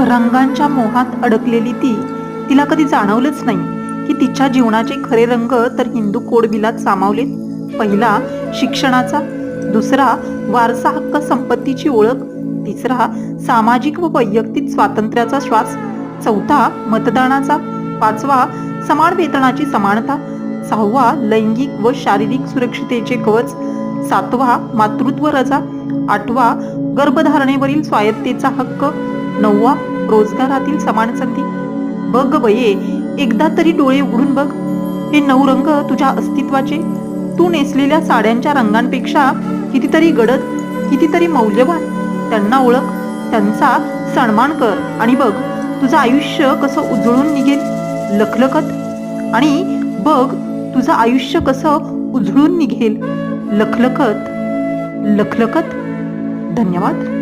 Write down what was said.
रंगांच्या मोहात अडकलेली ती तिला कधी जाणवलंच नाही की तिच्या जीवनाचे खरे रंग तर हिंदू कोडबिलात सामावलेत. पहिला शिक्षणाचा दुसरा वारसा हक्क संपत्तीची ओळख तिसरा सामाजिक व वैयक्तिक स्वातंत्र्याचा श्वास चौथा मतदानाचा पाचवा समान वेतनाची समानता सहावा लैंगिक व शारीरिक सुरक्षितेचे कवच सातवा मातृत्व रजा आठवा गर्भधारणेवरील स्वायत्तेचा हक्क नववा रोजगारातील समान संधी. बघ बये एकदा तरी डोळे उघडून बघ. हे नऊ रंग तुझ्या अस्तित्वाचे. तू नेसलेल्या साड्यांच्या रंगांपेक्षा कितीतरी गडद कितीतरी मौल्यवान. त्यांना ओळख त्यांचा सन्मान कर आणि बघ तुझं आयुष्य कसं उजळून निघेल. लखलखत. आणि बघ तुझं आयुष्य कसं उजळून निघेल. लखलखत. लखलखत. धन्यवाद.